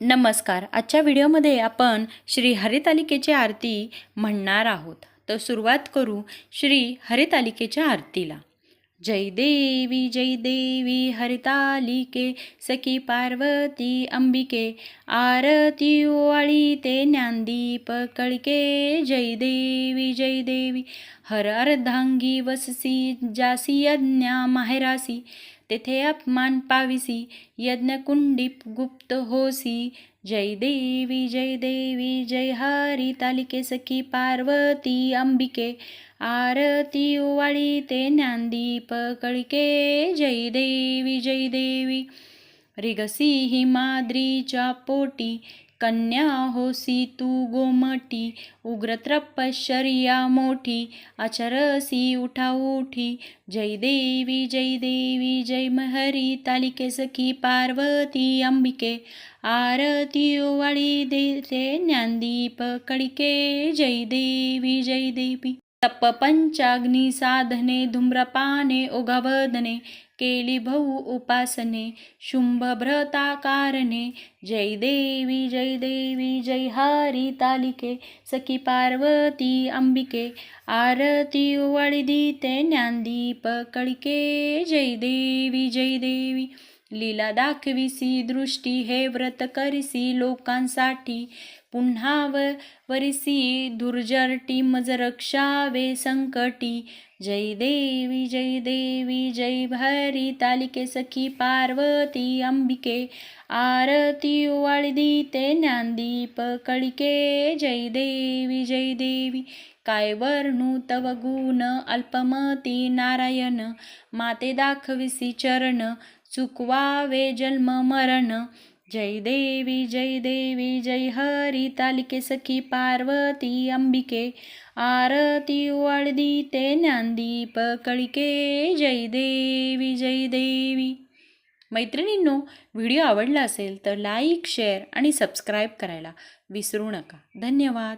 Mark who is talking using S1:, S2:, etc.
S1: नमस्कार. आजच्या व्हिडिओमध्ये आपण श्री हरितालिकेची आरती म्हणणार आहोत. तर सुरुवात करू श्री हरितालिकेच्या आरतीला. जय देवी जय देवी हरितालिके सखी पार्वती अंबिके आरती ओवाळी ते ज्ञानदीप कळके जय देवी जय देवी. हर अर्धांगी वससी जासी यज्ञा माहेरासी तेथे अपमान पाविसी यज्ञकुंडीप गुप्त होसी. जय देवी जय देवी जय हरी तालिके सखी पार्वती अंबिके आरती ओवाळी ते ज्ञानदीप कळके. जय देवी जय देवी. रिगसी हिमाद्रीच्या पोटी कन्या होसी तू गोमटी उग्र तपश्चर्या मोठी अचरसी उठा उठी जय देवी जय देवी जय महरी तालिके सखी पार्वती अंबिके आरती ओवाळी देते ज्ञानदीप कडिके जय देवी जय देवी। तप पंचाग्नी साधने धूम्रपाने ओघावदने केली भऊ उपासने शुंभभ्रताकारणे जय देवी जय देवी जय हरी तालिके सखी पार्वती अंबिके आरती ओवाळी दिते ज्ञानदीप कळके जय देवी जय देवी। लीला दाखविसी दृष्टी हे व्रत करिसी लोकांसाठी. पुन्हा व वरिसी दुर्जरटी मज रक्षावे संकटी. जय देवी जय देवी जय भरी तालिके सखी पार्वती अंबिके. आरती वाळदी ते ज्ञानदीप कळिके. जय देवी जय देवी काय वर्णू तव गुण अल्पमती नारायण. माते दाखविसी चरण चुकवावे जन्म मरण. जय देवी जय देवी जय हरी तालिके सखी पार्वती अंबिके. आरती ओवाळदी ते ज्ञानदीप कळिके. जय देवी जय देवी. मैत्रिणींनो व्हिडिओ आवडला असेल तर लाईक शेअर आणि सबस्क्राईब करायला विसरू नका. धन्यवाद.